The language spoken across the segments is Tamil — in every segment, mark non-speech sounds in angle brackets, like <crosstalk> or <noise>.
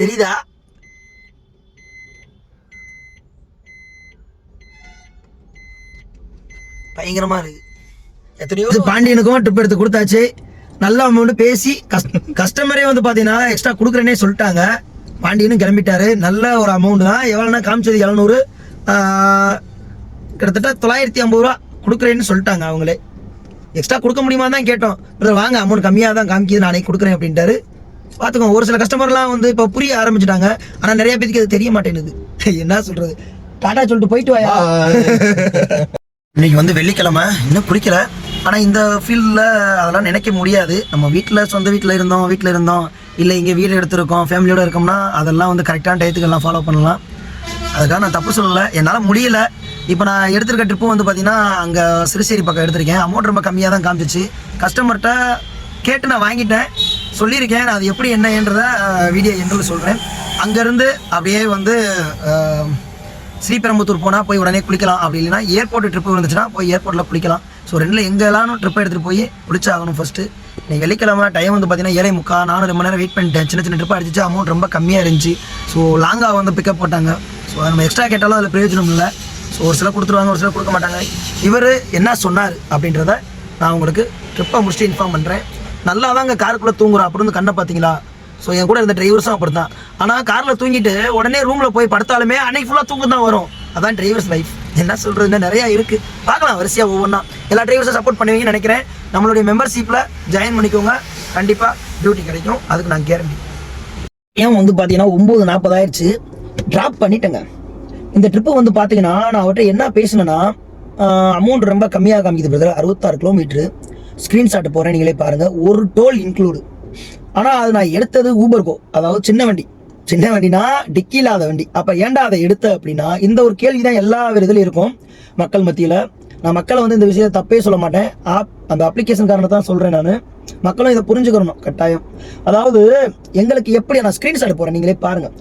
தெரியுதா? பயங்கரமா இருக்கு. எத்தனையோ பாண்டியனுக்கும் ட்ரிப் எடுத்து கொடுத்தாச்சு. நல்ல அமௌண்ட் பேசி கஸ்டமரே வந்து பாத்தீங்கன்னா எக்ஸ்ட்ரா கொடுக்குறேனே சொல்லிட்டாங்க. பாண்டியனும் கிளம்பிட்டாரு. நல்ல ஒரு அமௌண்ட் தான். எவ்வளோனா காமிச்சது எழுநூறு. கிட்டத்தட்ட தொள்ளாயிரத்தி ஐம்பது ரூபா கொடுக்குறேன்னு சொல்லிட்டாங்க அவங்களே. எக்ஸ்ட்ரா கொடுக்க முடியுமா தான் கேட்டோம். பிரதர் வாங்க அமௌண்ட் கம்மியாக தான் காமிக்கிது. நானே கொடுக்குறேன் அப்படின்ட்டாரு. பார்த்துக்கோங்க ஒரு சில கஸ்டமர்லாம் வந்து இப்போ புரிய ஆரம்பிச்சிட்டாங்க. ஆனால் நிறைய பேருக்கு அது தெரிய மாட்டேங்குது. <laughs> என்ன சொல்றது? டாடா சொல்லிட்டு போயிட்டு வாயா? <laughs> இன்னைக்கு வந்து வெள்ளிக்கிழமை. இன்னும் பிடிக்கல ஆனால் இந்த ஃபீல்டில் அதெல்லாம் நினைக்க முடியாது. நம்ம வீட்டில் சொந்த வீட்டில் இருந்தோம் வீட்டில் இருந்தோம். இல்லை இங்கே வீடு எடுத்திருக்கோம் ஃபேமிலியோட இருக்கோம்னா அதெல்லாம் வந்து கரெக்டான டயத்துக்கெல்லாம் ஃபாலோ பண்ணலாம். அதுக்காக நான் தப்பு சொல்லலை. என்னால் முடியல. இப்போ நான் எடுத்திருக்க ட்ரிப்பும் வந்து பார்த்தீங்கன்னா அங்கே சிறுசேரி பக்கம் எடுத்திருக்கேன். அமௌண்ட் ரொம்ப கம்மியாக தான் காமிச்சிச்சு. கஸ்டமர்கிட்ட கேட்டு நான் வாங்கிட்டேன். சொல்லியிருக்கேன். நான் அது எப்படி என்னன்றத வீடியோ எண்டில் சொல்கிறேன் அங்கேருந்து அப்படியே வந்து அஹ், ஸ்ரீபெரும்புத்தூர் போனால் போய் உடனே குளிக்கலாம். அப்படி இல்லைன்னா ஏர்போர்ட் ட்ரிப்பு வந்துச்சுன்னா போய் ஏர்போர்ட்டில் குளிக்கலாம். ஸோ ரெண்டில் எங்கெல்லாம் ட்ரிப் எடுத்துகிட்டு போய் குளிச்சாகணும் ஃபஸ்ட்டு இன்னைக்கு வெள்ளிக்கிழமை டைம் வந்து பார்த்தீங்கன்னா ஏழை முக்கா நானும் ரொம்ப நேரம் வெயிட் பண்ணிட்டேன். சின்ன சின்ன ட்ரிப் அடிச்சிச்சு. அமௌண்ட் ரொம்ப கம்மியாக இருந்துச்சு. ஸோ லாங்காக வந்து பிக்கப் போட்டாங்க. ஸோ நம்ம எக்ஸ்ட்ரா கேட்டாலும் அதில் பிரயோஜனம் இல்லை. ஸோ ஒரு சில கொடுத்துருவாங்க ஒரு சில கொடுக்க மாட்டாங்க. இவர் என்ன சொன்னார் அப்படின்றத நான் உங்களுக்கு ட்ரிப்பை முடிச்சுட்டு இன்ஃபார்ம் பண்ணுறேன் நல்லா தாங்க காருக்குள்ளே தூங்குறோம் அப்படின்னு கண்ணை பார்த்தீங்களா? ஸோ என் கூட இருந்த டிரைவர்ஸும் அப்படி தான் ஆனால் காரில் தூங்கிட்டு உடனே ரூமில் போய் படுத்தாலுமே அன்னைக்கு ஃபுல்லாக தூங்கு தான் வரும். அதான் டிரைவர்ஸ் லைஃப் என்ன சொல்கிறதுன்னு நிறையா இருக்குது பார்க்கலாம் வரிசையாக ஒவ்வொன்றா எல்லா டிரைவர்ஸும் சப்போர்ட் பண்ணுவீங்கன்னு நினைக்கிறேன். நம்மளுடைய மெம்பர்ஷிப்பில் ஜாயின் பண்ணிக்கோங்க. கண்டிப்பாக டியூட்டி கிடைக்கும். அதுக்கு நான் கேரண்டி ஏன் வந்து பார்த்தீங்கன்னா ஒம்பது நாற்பது ஆயிடுச்சு. ட்ராப் பண்ணிட்டேங்க. இந்த ட்ரிப்பு வந்து பார்த்தீங்கன்னா நான் அவர்கிட்ட என்ன பேசினேன்னா அமௌண்ட் ரொம்ப கம்மியாக காமிக்குது பிரதர் அறுபத்தாறு கிலோமீட்ரு ஸ்க்ரீன்ஷாட் போகிறேன் நீங்களே பாருங்கள் ஒரு டோல் இன்க்ளூடு ஆனால் அது நான் எடுத்தது ஊபர்கோ அதாவது சின்ன வண்டி. சின்ன வண்டினா டிக்கி இல்லாத வண்டி. அப்போ ஏன்டா அதை எடுத்த அப்படின்னா இந்த ஒரு கேள்வி தான் எல்லா விதத்துலையும் இருக்கும். மக்கள் மத்தியில். நான் மக்களை வந்து இந்த விஷயத்தை தப்பே சொல்ல மாட்டேன். ஆப் அந்த அப்ளிகேஷன் காரணத்தை தான் சொல்கிறேன் நான். மக்களும் இதை புரிஞ்சுக்கணும் கட்டாயம். அதாவது எங்களுக்கு எப்படி நான் ஸ்க்ரீன்ஷாட் போகிறேன் நீங்களே பாருங்கள்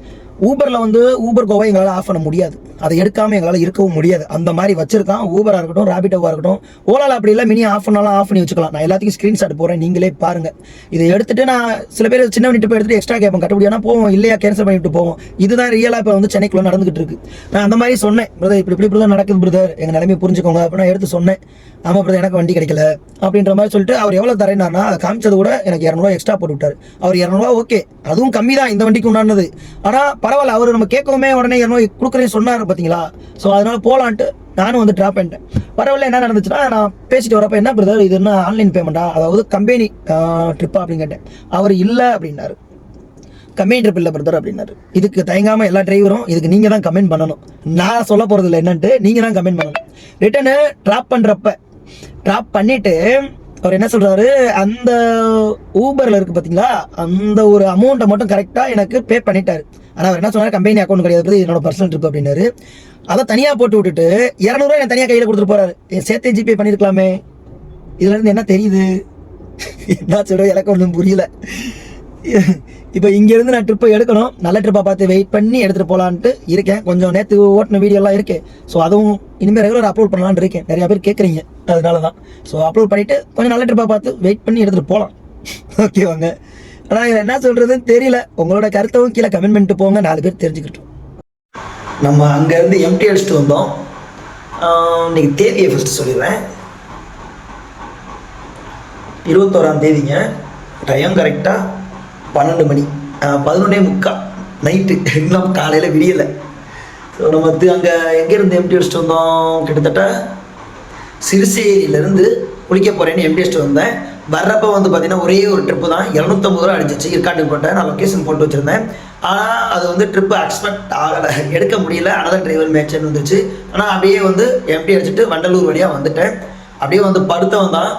ஊபரில் வந்து ஊபர் கோவை எங்களால் ஆஃப் பண்ண முடியாது. அதை எடுக்காமல் எங்களால் இருக்கவும் முடியாது. அந்த மாதிரி வச்சிருக்கான். ஊபராக இருக்கட்டும் ரேபிட்டோவாக இருக்கட்டும். ஓலாவில் அப்படி இல்லை மினி ஆஃப் பண்ணாலும் ஆஃப் பண்ணி வச்சுக்கலாம். நான் எல்லாத்துக்கும் ஸ்க்ரீன்ஷாட் போகிறேன் நீங்களே பாருங்கள் இதை எடுத்துட்டு நான் சில பேர் சின்ன வண்டி போய் எடுத்துட்டு எக்ஸ்ட்ரா கேட்போம் கட்டுப்படியானா போவோம் இல்லையா கேன்சல் பண்ணிட்டு போவோம். இதுதான் ரியலாக இப்போ வந்து சென்னைக்குள்ளே நடந்துகிட்டு இருக்கு. நான் அந்த மாதிரி சொன்னேன். பிரதர் இப்படி இப்படி தான் நடக்குது பிரதர் எங்கள் நிலைமையை புரிஞ்சுக்கோங்க. அப்படின்னு நான் எடுத்து சொன்னேன். ஆமாம் பிரதர் எனக்கு வண்டி கிடைக்கல. அப்படின்ற மாதிரி சொல்லிட்டு அவர் எவ்வளோ தரேனார்னா அதை காமிச்சது கூட எனக்கு இரநூறுவா எக்ஸ்ட்ரா போட்டு விட்டார். அவர் இரநூறுவா ஓகே அதுவும் கம்மி தான் இந்த வண்டிக்கு உண்டானது. ஆனால் பரவாயில்ல அவர் நம்ம கேட்கவுமே உடனே இரநூறு கொடுக்குறேன்னு சொன்னார். பார்த்தீங்களா ஸோ அதனால் போகலான்ட்டு நானும் வந்து ட்ராப் பண்ணிட்டேன். பரவாயில்ல என்ன நடந்துச்சுன்னா நான் பேசிட்டு வரப்போ என்ன பிரதர் இது என்ன ஆன்லைன் பேமெண்ட்டா அதாவது கம்பெனி ட்ரிப்பா அப்படின்னு கேட்டேன். அவர் இல்லை அப்படின்னாரு. கம்பெனி ட்ரிப் இல்லை பிரதர் அப்படின்னாரு. இதுக்கு தயங்காமல் எல்லா டிரைவரும் இதுக்கு நீங்கள் தான் கமெண்ட் பண்ணணும். நான் சொல்ல போகிறது இல்லை என்னன்ட்டு நீங்கள் தான் கமெண்ட் பண்ணணும். ரிட்டனு ட்ராப் பண்ணுறப்ப ட்ராப் பண்ணிவிட்டு அவர் என்ன சொல்கிறாரு அந்த ஊபரில் இருக்குது பார்த்தீங்களா அந்த ஒரு அமௌண்ட்டை மட்டும் கரெக்டாக எனக்கு பே பண்ணிட்டாரு. ஆனா அவர் என்ன சொன்னார்? கம்பெனி அக்கௌண்ட் கிடையாது. என்னோட பர்சனல் ட்ரிப் அப்படின்னாரு. அதை தனியாக போட்டு விட்டுட்டு இரநூறுவா எனக்கு தனியாக கையில் கொடுத்துட்டு போறாரு. என் சேர்த்தே ஜிபே பண்ணிருக்கலாமே. இதுல இருந்து என்ன தெரியுது? <laughs> என்ன சொல்றது? எனக்கு ஒன்றும் புரியல. இப்போ இங்கேருந்து நான் ட்ரிப்பை எடுக்கணும். நல்ல ட்ரிப்பை பார்த்து வெயிட் பண்ணி எடுத்துகிட்டு போகலான்ட்டு இருக்கேன். கொஞ்சம் நேற்று ஓட்டின வீடியோலாம் இருக்கு. ஸோ அதுவும் இனிமேல் ரெகுலர் அப்லோட் பண்ணலான்னு இருக்கேன். நிறையா பேர் கேட்குறீங்க அதனால தான் ஸோ அப்லோட் பண்ணிவிட்டு கொஞ்சம் நல்ல ட்ரிப்பை பார்த்து வெயிட் பண்ணி எடுத்துகிட்டு போகலாம் ஓகேவாங்க <laughs> ஆனால் இதில் என்ன சொல்கிறதுன்னு தெரியல. உங்களோட கருத்தவும் கீழே கமெண்ட் பண்ணிட்டு போங்க. நாலு பேர் தெரிஞ்சுக்கிட்டோம். நம்ம அங்கேருந்து எம்டி அடிச்சுட்டு வந்தோம். ஆஹ் இன்னைக்கு தேதியை ஃபஸ்ட்டு சொல்லிடுறேன். இருபத்தோராம் தேதிங்க. டைம் கரெக்டாக பன்னெண்டு மணி பதினொன்னே முக்கால் நைட்டு இன்னும் காலையில் விடியலை. ஸோ நம்ம வந்து அங்கே எங்கேருந்து எம்டி அடிச்சுட்டு வந்தோம்? கிட்டத்தட்ட சிறுசேரியிலேருந்து குளிக்க போகிறேன்னு எம்டி அடிச்சுட்டு வந்தேன். வர்றப்போ வந்து பார்த்தீங்கன்னா ஒரே ஒரு ட்ரிப்பு தான். இரநூத்தம்பது ரூபா அடிச்சிச்சு. இருக்காட்டுக்கு போட்டேன் நான் லொக்கேஷன் போட்டு வச்சுருந்தேன். ஆனால் அது வந்து ட்ரிப்பு எக்ஸ்பெக்ட் ஆகலை. எடுக்க முடியல. அனதர் டிரைவர் மேட்ச்னு வந்துச்சு. ஆனால் அப்படியே வந்து எம்டி அடிச்சுட்டு வண்டலூர் வழியாக வந்துட்டேன். அப்படியே வந்து படுத்தவன் தான்.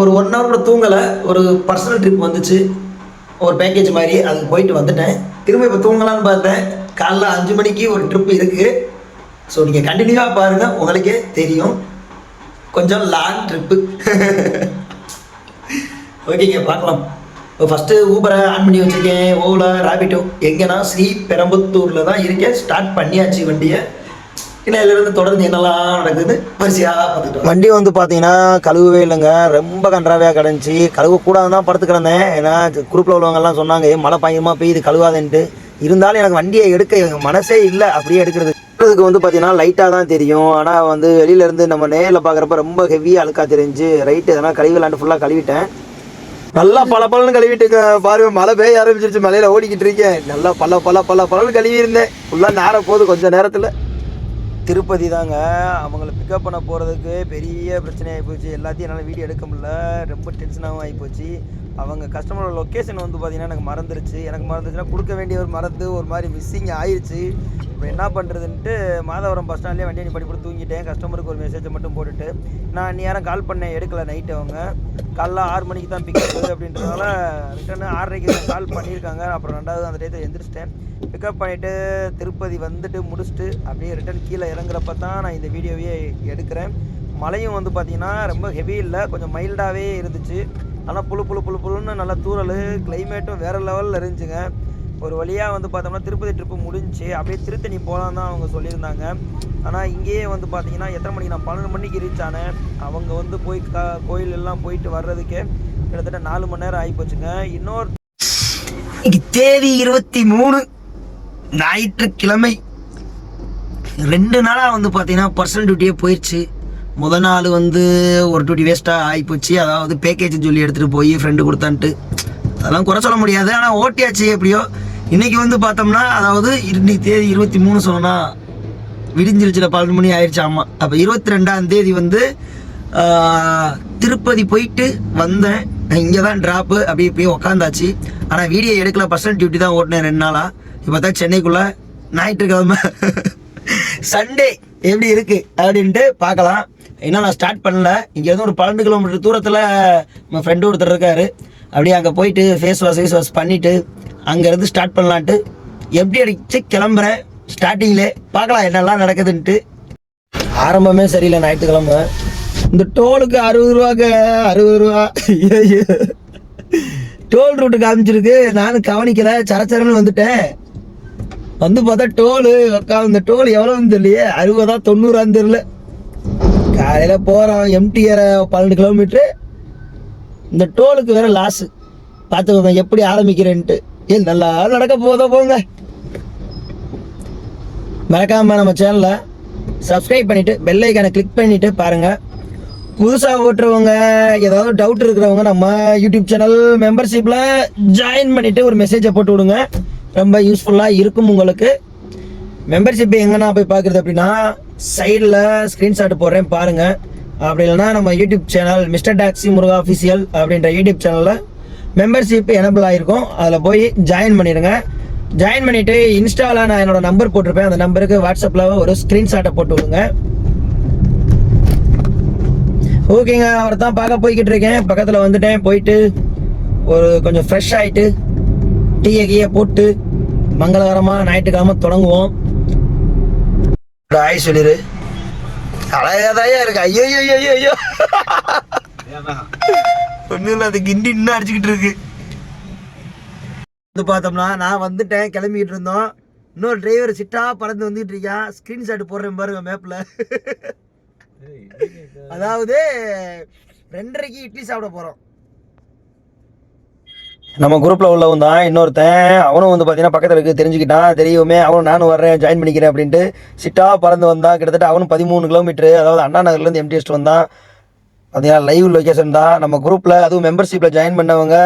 ஒரு ஒன் ஹவர் கூட தூங்கலை. ஒரு பர்சனல் ட்ரிப் வந்துச்சு. ஒரு பேக்கேஜ் மாதிரி அதுக்கு போயிட்டு வந்துட்டேன். திரும்ப இப்போ தூங்கலாம்னு பார்த்தேன். காலைல அஞ்சு மணிக்கு ஒரு ட்ரிப் இருக்குது ஸோ நீங்கள் கண்டினியூவாக பாருங்கள் உங்களுக்கே தெரியும். கொஞ்சம் லாங் ட்ரிப்பு ஓகேங்க பார்க்கலாம். இப்போ ஃபஸ்ட்டு ஊபரை ஆன் பண்ணி வச்சுருக்கேன். ஓலா ராபிட்டோ எங்கன்னா ஸ்ரீ பெரம்புத்தூரில் தான் இருக்கேன். ஸ்டார்ட் பண்ணியாச்சு வண்டியை. இன்னையிலிருந்து தொடர்ந்து என்னெல்லாம் நடக்குது வரிசையாக வண்டி வந்து பார்த்தீங்கன்னா கழுவவே இல்லைங்க. ரொம்ப கன்றாவையாக கிடந்துச்சு. கழுவ தான் படுத்து கிடந்தேன். ஏன்னா குரூப்பில் உள்ளவங்கலாம் சொன்னாங்க மழை பயங்கரமாக பெய்யுது கழுவாதேன்ட்டு. இருந்தாலும் எனக்கு வண்டியை எடுக்க மனசே இல்லை. அப்படியே எடுக்கிறது. எடுக்கிறதுக்கு வந்து பார்த்தீங்கன்னா லைட்டாக தான் தெரியும். ஆனால் வந்து வெளியிலேருந்து நம்ம நேரில் பார்க்குறப்ப ரொம்ப ஹெவியாக அழுக்கா தெரிஞ்சு ரைட்டு எதனா விளாண்டு ஃபுல்லாக கழுவிட்டேன். நல்லா பல பலன்னு கழுவிட்டு பாருங்க மழை பெய்ய ஆரம்பிச்சிருச்சு. மலையில ஓடிக்கிட்டு இருக்கேன். நல்லா பல பல பல பலன்னு கழுவி இருந்தேன் ஃபுல்லாக நேரம் போகுது கொஞ்சம் நேரத்தில். திருப்பதி தாங்க. அவங்கள பிக்கப் பண்ண போகிறதுக்கு பெரிய பிரச்சனை போச்சு. எல்லாத்தையும் என்னால் வீடியோ எடுக்க முடியல. ரொம்ப டென்ஷனாகவும் ஆகிப்போச்சு அவங்க கஸ்டமரோட லொக்கேஷன் வந்து பார்த்தீங்கன்னா எனக்கு மறந்துருச்சு. எனக்கு மறந்துச்சுன்னா கொடுக்க வேண்டிய ஒரு மறந்து ஒரு மாதிரி மிஸ்ஸிங் ஆயிடுச்சு இப்போ என்ன பண்ணுறதுன்ட்டு மாதவரம் பஸ் ஸ்டாண்ட்லேயே வண்டி பண்ணி தூங்கிட்டேன். கஸ்டமருக்கு ஒரு மெசேஜை மட்டும் போட்டுட்டு நான் நேரம் கால் பண்ணேன் எடுக்கலை நைட்டு அவங்க. காலைல ஆறு மணிக்கு தான் பிக்கப் அப்படின்றதால ரிட்டர்னு ஆறரைக்கு கால் பண்ணியிருக்காங்க. அப்புறம் ரெண்டாவது அந்த டயத்தை எந்திரிச்சிட்டேன். பிக்கப் பண்ணிவிட்டு திருப்பதி வந்துட்டு முடிச்சுட்டு அப்படியே ரிட்டர்ன் கீழே இறங்குறப்ப தான் நான் இந்த வீடியோவையே எடுக்கிறேன். மழையும் வந்து பார்த்திங்கன்னா ரொம்ப ஹெவி இல்லை கொஞ்சம் மைல்டாகவே இருந்துச்சு. ஆனால் புழு புழு புழு புழுன்னு நல்லா தூரல் கிளைமேட்டும் வேறு லெவலில் இருந்துச்சுங்க. ஒரு வழியாக வந்து பார்த்தோம்னா திருப்பதி ட்ரிப்பு முடிஞ்சுச்சு அப்படியே திருத்தணி போகலாம் தான் அவங்க சொல்லியிருந்தாங்க. ஆனால் இங்கேயே வந்து பார்த்தீங்கன்னா எத்தனை மணிக்கு நான் பன்னெண்டு மணிக்கு ரீச் ஆனேன். அவங்க வந்து போய் க கோயில் எல்லாம் போயிட்டு வர்றதுக்கே கிட்டத்தட்ட நாலு மணி நேரம் ஆகிப்போச்சுங்க இன்னொரு இன்னைக்கு தேதி இருபத்தி மூணு ஞாயிற்றுக்கிழமை. ரெண்டு நாளாக வந்து பார்த்தீங்கன்னா பர்சனல் டியூட்டியே போயிடுச்சு முதல் நாள் வந்து ஒரு டியூட்டி வேஸ்ட்டாக ஆகிப்போச்சு அதாவது பேக்கேஜ் சொல்லி எடுத்துகிட்டு போய் ஃப்ரெண்டு கொடுத்தான்ட்டு. அதெல்லாம் குறை சொல்ல முடியாது. ஆனால் ஓட்டியாச்சு எப்படியோ. இன்னைக்கு வந்து பார்த்தோம்னா அதாவது இன்னைக்கு தேதி இருபத்தி மூணு சொன்னால் விடிஞ்சிருச்சுல பன்னெண்டு மணி ஆயிடுச்சு ஆமாம் அப்போ இருபத்தி ரெண்டாம் தேதி வந்து திருப்பதி போயிட்டு வந்தேன். இங்கே தான் ட்ராப்பு அப்படி இப்படியே உக்காந்தாச்சு. ஆனால் வீடியோ எடுக்கல. பர்சனல் டியூட்டி தான் ஓட்டினேன் ரெண்டு நாளாக இப்போ தான் சென்னைக்குள்ளே ஞாயிற்றுக்கிழமை. சண்டே எப்படி இருக்குது அப்படின்ட்டு பார்க்கலாம். இன்னும் நான் ஸ்டார்ட் பண்ணல. இங்கேருந்து ஒரு பன்னெண்டு கிலோமீட்டர் தூரத்தில் நம்ம ஃப்ரெண்டு ஒருத்தர் இருக்காரு. அப்படியே அங்கே போயிட்டு ஃபேஸ் வாஷ் ஃபேஸ் வாஷ் பண்ணிவிட்டு அங்கேருந்து ஸ்டார்ட் பண்ணலான்ட்டு எப்படி அடிச்சு கிளம்புறேன் ஸ்டார்டிங்லே பார்க்கலாம் என்னெல்லாம் நடக்குதுன்ட்டு. ஆரம்பமே சரியில்லை ஞாயிற்றுக்கிழமை. இந்த டோலுக்கு அறுபது ரூபாக்கு அறுபது ரூபா. டோல் ரூட்டு காமிச்சிருக்கு. நானும் கவனிக்கல சரச்சரன்னு வந்துட்டேன். வந்து பார்த்தா டோலு அக்கா இந்த டோல் எவ்வளோன்னு தெரியலையே. அறுபதா தொண்ணூறான்னு தெரியல. காலையில் போகிறோம் எம்டிஆர் பன்னெண்டு கிலோமீட்ரு இந்த டோலுக்கு வேற லாஸு பார்த்துக்கோங்க எப்படி ஆரம்பிக்கிறேன்ட்டு. ஏ நல்லா நடக்க போதோ போங்க. மறக்காம நம்ம சேனலை சப்ஸ்கிரைப் பண்ணிவிட்டு பெல் கிளிக் பண்ணிவிட்டு பாருங்கள் புதுசாக ஓட்டுறவங்க ஏதாவது டவுட் இருக்கிறவங்க நம்ம யூடியூப் சேனல் மெம்பர்ஷிப்பில் ஜாயின் பண்ணிவிட்டு ஒரு மெசேஜை போட்டு விடுங்க. ரொம்ப யூஸ்ஃபுல்லாக இருக்கும் உங்களுக்கு. மெம்பர்ஷிப் எங்கன்னா போய் பார்க்குறது அப்படின்னா சைடில் ஸ்க்ரீன்ஷாட் போடுறேன் பாருங்கள் அப்படி இல்லைன்னா நம்ம YouTube channel mister taxi Muruga official அப்படின்ற யூடியூப் சேனலில் மெம்பர்ஷிப் எனபிள் ஆகிருக்கும் அதில் போய் ஜாயின் பண்ணிடுங்க. ஜாயின் பண்ணிவிட்டு இன்ஸ்டாவில் நான் என்னோடய நம்பர் போட்டிருப்பேன். அந்த நம்பருக்கு வாட்ஸ்அப்பில் ஒரு ஸ்க்ரீன்ஷாட்டை போட்டு விடுங்க. ஓகேங்க அவரை தான் பார்க்க போய்கிட்டு இருக்கேன். பக்கத்தில் வந்துட்டேன். போயிட்டு ஒரு கொஞ்சம் ஃப்ரெஷ் ஆகிட்டு டீயை கீயை போட்டு மங்களகரமாக ஞாயிற்றுக்கிழமை தொடங்குவோம். ஆய் சொல்லிடு அழகாதாயா இருக்கு. ஐயோ ஐயோ ஐயோ ஐயோ ஒன்றும் இல்லை அது கிண்டி இன்னும் அடிச்சுக்கிட்டு இருக்கு. வந்து பார்த்தோம்னா நான் வந்துட்டேன் கிளம்பிக்கிட்டு இருந்தோம். இன்னொரு டிரைவர் சிட்டா பறந்து வந்துகிட்டு இருக்கான் ஸ்க்ரீன்ஷாட் போடுறேன் பாருங்க மேப்பில் அதாவது ரெண்டரைக்கு இட்லி சாப்பிட போகிறோம் நம்ம குரூப்பில் உள்ளவன் தான் இன்னொருத்தன் அவனும் வந்து பார்த்தீங்கன்னா பக்கத்தில் இருக்கு தெரிஞ்சுக்கிட்டான். தெரியுமே அவனும் நானும் வர்றேன் ஜாயின் பண்ணிக்கிறேன் அப்படின்ட்டு சிட்டாக பறந்து வந்தான். கிட்டத்தட்ட அவனும் பதிமூணு கிலோமீட்டர் அதாவது அண்ணா நகர்லேருந்து எம்டிஎஸ்ட் வந்தான். பார்த்தீங்கன்னா லைவ் லொக்கேஷன் தான். நம்ம குரூப்பில் அதுவும் மெம்பர்ஷிப்பில் ஜாயின் பண்ணவங்க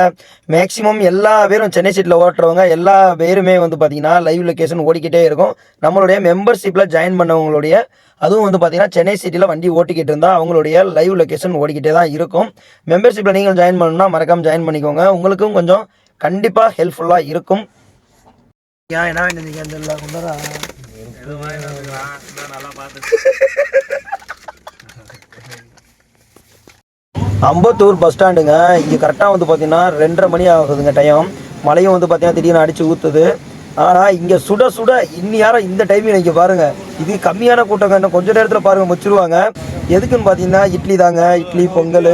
மேக்ஸிமம் எல்லா பேரும் சென்னை சீட்டில் ஓட்டுறவங்க எல்லா பேருமே வந்து பார்த்திங்கன்னா லைவ் லொக்கேஷன் ஓடிக்கிட்டே இருக்கும். நம்மளுடைய மெம்பர்ஷிப்பில் ஜாயின் பண்ணவங்களுடைய அதுவும் வந்து பார்த்திங்கன்னா சென்னை சிட்டியில் வண்டி ஓட்டிக்கிட்டு இருந்தால் அவங்களுடைய லைவ் லொக்கேஷன் ஓடிக்கிட்டே தான் இருக்கும். மெம்பர்ஷிப்பில் நீங்கள் ஜாயின் பண்ணணும்னா மறக்காமல் ஜாயின் பண்ணிக்கோங்க. உங்களுக்கும் கொஞ்சம் கண்டிப்பாக ஹெல்ப்ஃபுல்லாக இருக்கும். ஏன் என்ன வேண்டியது பார்த்து அம்பத்தூர் பஸ் ஸ்டாண்டுங்க. இங்கே கரெக்டாக வந்து பார்த்தீங்கன்னா ரெண்டரை மணி ஆகுதுங்க டைம் மழையும் வந்து பார்த்தீங்கன்னா திடீர்னு அடித்து ஊற்றுது ஆனால் இங்கே சுட சுட இன்னி யாரும் இந்த டைமில் இங்கே பாருங்கள் இது கம்மியான கூட்டங்க. இன்னும் கொஞ்ச நேரத்தில் பாருங்கள் முச்சிருவாங்க எதுக்குன்னு பார்த்தீங்கன்னா இட்லி தாங்க. இட்லி பொங்கல்.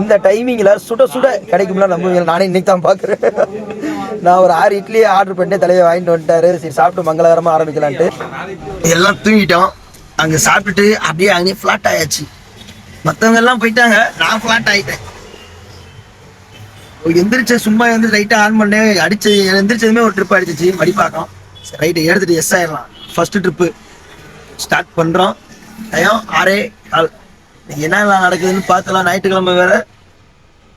இந்த டைமிங்கில் சுட சுட கிடைக்கும்ல நம்புவீங்க. நானே இன்னைக்கு தான் பார்க்குறேன் நான் ஒரு ஆறு இட்லியை ஆர்டர் பண்ணிட்டு தலையை வாங்கிட்டு வந்துட்டாரு. சரி சாப்பிட்டு மங்களகரமாக ஆரம்பிக்கலான்ட்டு. எல்லாம் தூங்கிட்டோம். அங்கே சாப்பிட்டுட்டு அப்படியே அங்கேயே ஃப்ளாட் ஆயாச்சு. மற்றவங்க எல்லாம் போயிட்டாங்க. நான் ஃப்ளாட் ஆயிட்டேன். எந்திரிச்ச சும்மா வந்து லைட்டாக ஆன் பண்ணேன் அடிச்சு எந்திரிச்சதுமே ஒரு ட்ரிப் அடிச்சிச்சு மடிப்பாக்கம் சரி ரைட்டு எடுத்துட்டு எஸ் ஆயிடலாம். ஃபர்ஸ்ட் ட்ரிப்பு ஸ்டார்ட் பண்ணுறோம் டயம் ஆறே கால். என்னெல்லாம் நடக்குதுன்னு பார்த்தலாம் ஞாயிற்றுக்கிழமை வேற.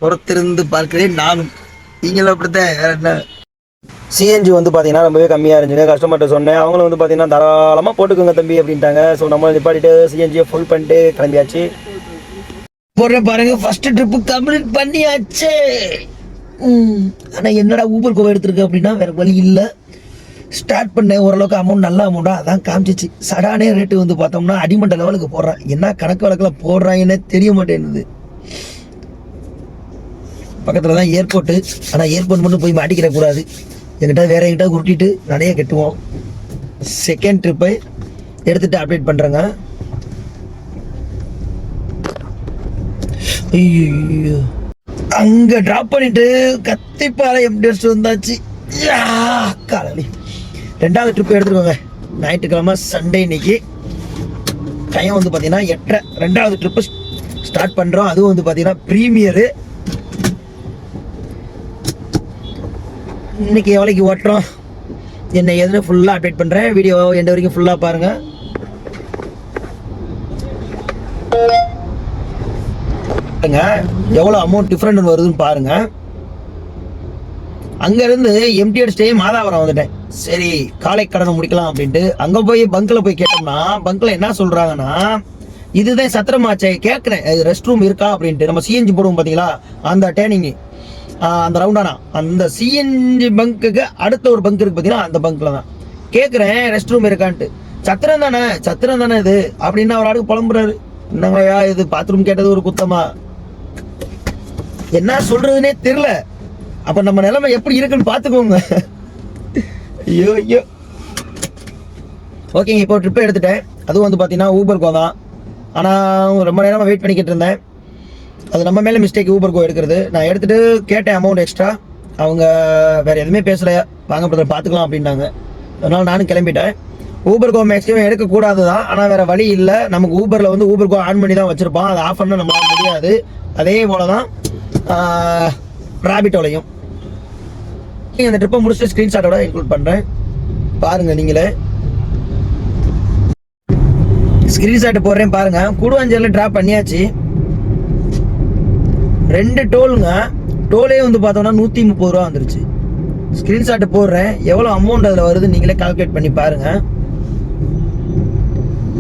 பொறுத்திருந்து பார்க்கிறேன் நானும். நீங்களும் அப்படித்தான். வேற என்ன? சிஎன்ஜி வந்து பார்த்தீங்கன்னா ரொம்பவே கம்மியாக இருந்துச்சு. கஸ்டமர்கிட்ட சொன்னேன். அவங்களும் வந்து பார்த்தீங்கன்னா தாராளமாக போட்டுக்கோங்க தம்பி அப்படின்ட்டாங்க. ஸோ நம்ம நிப்பாட்டிட்டு சிஎன்ஜியை ஃபுல் பண்ணிட்டு கிளம்பியாச்சு. போடுறேன் பாருங்க ஃபர்ஸ்ட் ட்ரிப்பு கம்ப்ளீட் பண்ணியாச்சு. ஆனால் என்னடா ஊபர் கோவை எடுத்திருக்கு அப்படின்னா வேற வழி இல்லை. ஸ்டார்ட் பண்ணேன் ஓரளவுக்கு அமௌண்ட் நல்ல அமௌண்ட்டாக அதான் காமிச்சிச்சு. சடானே ரேட்டு வந்து பார்த்தோம்னா அடிமட்ட லெவலுக்கு போடுறேன் என்ன கணக்கு வழக்கில் போடுறாங்கன்னே தெரிய மாட்டேங்குது. பக்கத்தில் தான் ஏர்போர்ட்டு ஆனால் ஏர்போர்ட் மட்டும் போய் மாட்டிக்கிறக்கூடாது என்கிட்ட வேற எங்கிட்ட உருட்டிட்டு நிறைய கட்டுவோம். செகண்ட் ட்ரிப்பை எடுத்துகிட்டு அப்டேட் பண்ணுறேங்க ஐயோ அங்க டிராப் பண்ணிட்டு கத்திப்பாறை எம்டிஎஸ் வந்தாச்சு. யா, ரெண்டாவது ட்ரிப் எடுத்துக்கோங்க. ஞாயிற்றுக்கிழமை சண்டே இன்னைக்கு. டைம் வந்து பார்த்தீங்கன்னா எட்டரை. ரெண்டாவது ட்ரிப்பு ஸ்டார்ட் பண்ணுறோம் அதுவும் வந்து பார்த்தீங்கன்னா ப்ரீமியரு இன்னைக்கு எவ்வளோக்கு ஓட்டுறோம்? என்ன எதுன்னு ஃபுல்லாக அப்டேட் பண்ணுறேன் வீடியோ எந்த வரைக்கும் ஃபுல்லாக பாருங்கள் பாருங்க எவ்வளோ அமௌண்ட் டிஃப்ரெண்ட் வருதுன்னு பாருங்க. அங்கேருந்து எம்டிஎட் ஸ்டே மாதாவரம் வந்துட்டேன். சரி காலை கடனை முடிக்கலாம் அப்படின்ட்டு. அங்கே போய் பங்க்கில் போய் கேட்டோம்னா பங்க்கில் என்ன சொல்கிறாங்கன்னா இதுதான் சத்திரமாச்சே கேட்குறேன். ரெஸ்ட் ரூம் இருக்கா அப்படின்ட்டு. நம்ம சிஎன்ஜி போடுவோம் பார்த்தீங்களா அந்த டேனிங்கு அந்த ரவுண்டானா அந்த சிஎன்ஜி பங்க்குக்கு அடுத்த ஒரு பங்க் இருக்கு பார்த்தீங்கன்னா அந்த பங்க்கில் தான். கேட்குறேன் ரெஸ்ட் ரூம் இருக்கான்ட்டு. சத்திரம் தானே? சத்திரம் தானே இது? அப்படின்னு அவர் ஆளுக்கு புலம்புறாரு. என்னங்கய்யா இது? பாத்ரூம் கேட்டது ஒரு குத்தமா? என்ன சொல்றதுனே தெரியல. அப்ப நம்ம நிலைமை எப்படி இருக்குன்னு பாத்துக்கோங்க ஐயோ ஐயோ. ஓகேங்க இப்போ ட்ரிப்பை எடுத்துட்டேன். அதுவும் வந்து பார்த்தீங்கன்னா ஊபர் கோ தான். ஆனால் ரொம்ப நேரமாக வெயிட் பண்ணிக்கிட்டு இருந்தேன். அது நம்ம மேலே மிஸ்டேக் ஊபர் கோ எடுக்கிறது. நான் எடுத்துட்டு கேட்டேன் அமௌண்ட் எக்ஸ்ட்ரா அவங்க வேறு எதுவுமே பேசலை. வாங்க பிரதர் பார்த்துக்கலாம் அப்படின்னாங்க. அதனால் நானும் கிளம்பிட்டேன். ஊபர் கோ மேக்ஸிமம் எடுக்கக்கூடாது தான். ஆனால் வேறு வழி இல்லை. நமக்கு ஊபரில் வந்து ஊபர் கோ ஆன் பண்ணி தான் வச்சுருப்பான். அதை ஆஃப் பண்ண நம்மளால முடியாது. அதே போல தான் ராபிட்டோலையும் இந்த ட்ரிப்பை முடிச்சுட்டு ஸ்க்ரீன்ஷாட்டோட இன்க்ளூட் பண்ணுறேன் பாருங்கள் நீங்களே. ஸ்க்ரீன்ஷாட் போடுறேன் பாருங்கள் கூடுவாஞ்சேரியில் ட்ராப் பண்ணியாச்சு. ரெண்டு டோலுங்க டோலே வந்து பார்த்தோம்னா நூற்றி முப்பது ரூபா வந்துருச்சு. ஸ்க்ரீன்ஷாட் போடுறேன். எவ்வளோ அமௌண்ட் அதில் வருது நீங்களே கால்குலேட் பண்ணி பாருங்கள்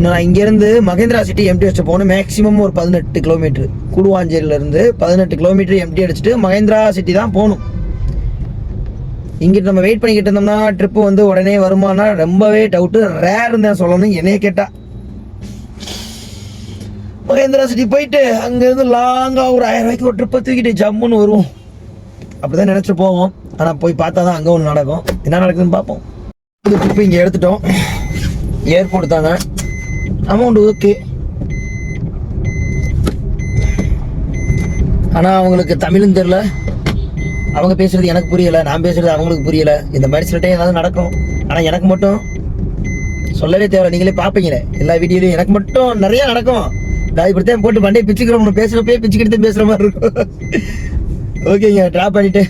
நான் இங்கேருந்து மகேந்திரா சிட்டி எம்டி போகணும். மேக்ஸிமம் ஒரு பதினெட்டு கிலோமீட்டர் கூடுவாஞ்சேரியிலேருந்து பதினெட்டு கிலோமீட்டர் எம்டி அடிச்சுட்டு மகேந்திரா சிட்டி தான் போகணும். இங்கிட்டு நம்ம வெயிட் பண்ணிக்கிட்டு இருந்தோம்னா ட்ரிப்பு வந்து உடனே வருமானா ரொம்பவே டவுட்டு ரேர் தான் சொல்லணும் என்னைய கேட்டா. மகேந்திரா சிட்டி போயிட்டு அங்கேருந்து லாங்காக ஒரு ஆயிரம் ரூபாய்க்கு ஒரு ட்ரிப்பை தூக்கிட்டு ஜம்முன்னு வருவோம். அப்படிதான் நினச்சி போவோம். ஆனால் போய் பார்த்தா தான் அங்கே ஒன்று நடக்கும். என்ன நடக்குதுன்னு பார்ப்போம். புது ட்ரிப்பு இங்கே எடுத்துட்டோம். ஏர்போர்ட் தாங்க அமௌண்ட் ஓகே ஆனால் அவங்களுக்கு தமிழும் தெரில அவங்க பேசுகிறது எனக்கு புரியலை நான் பேசுகிறது அவங்களுக்கு புரியலை. இந்த மாதிரி சில டைம் ஏதாவது நடக்கும். ஆனால் எனக்கு மட்டும் சொல்லவே தேவை நீங்களே பார்ப்பீங்களே. எல்லா வீடியோலையும் எனக்கு மட்டும் நிறையா நடக்கும். நான் இப்படித்தான் போட்டு வண்டியை பிச்சுக்கிறோம் பேசுகிறப்பே பிச்சுக்கிட்டு பேசுகிற மாதிரி இருக்கும். ஓகேங்க ட்ராப் பண்ணிவிட்டு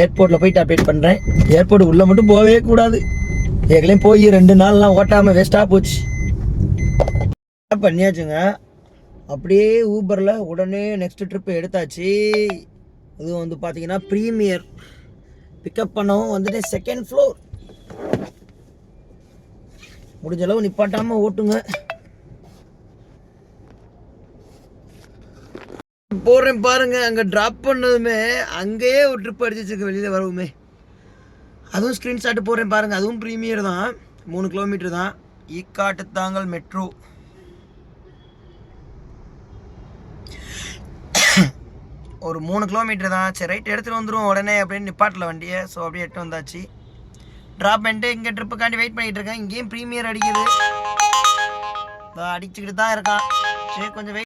ஏர்போர்ட்டில் போயிட்டு அப்டேட் பண்ணுறேன் ஏர்போர்ட் உள்ளே மட்டும் போகவே கூடாது. ஏற்கனவே போய் ரெண்டு நாள்லாம் ஓட்டாமல் வேஸ்ட்டாக போச்சு. பண்ணியாச்சுங்க. அப்படியே ஊபரில் உடனே நெக்ஸ்ட் ட்ரிப்பு எடுத்தாச்சு. அதுவும் வந்து பார்த்தீங்கன்னா ப்ரீமியர் பிக்கப் பண்ணவும் வந்துட்டு செகண்ட் ஃப்ளோர் முடிஞ்ச அளவு நிப்பாட்டாமல் ஓட்டுங்க. போடுறேன் பாருங்க அங்கே ட்ராப் பண்ணதுமே அங்கேயே ஒரு ட்ரிப் அடிச்சிருக்கு வெளியில் வரவுமே. அதுவும் ஸ்க்ரீன்ஷாட் போடுறேன் பாருங்கள் அதுவும் ப்ரீமியர் தான். மூணு கிலோமீட்டர் தான். ஈக்காட்டு தாங்கல் மெட்ரோ ஒரு மூணு கிலோமீட்டர் தான். சரி ரைட் எடுத்துகிட்டு வந்துடும் உடனே அப்படின்னு நிப்பாட்டில் வண்டியை. ஸோ அப்படியே எட்டு வந்தாச்சு. ட்ராப் பண்ணிட்டு இங்கே ட்ரிப்புக்காண்டி வெயிட் பண்ணிட்டு இருக்கேன். இங்கேயும் ப்ரீமியர் அடிக்குது. அடிச்சுக்கிட்டு தான் இருக்கான். சரி கொஞ்சம் வெயிட்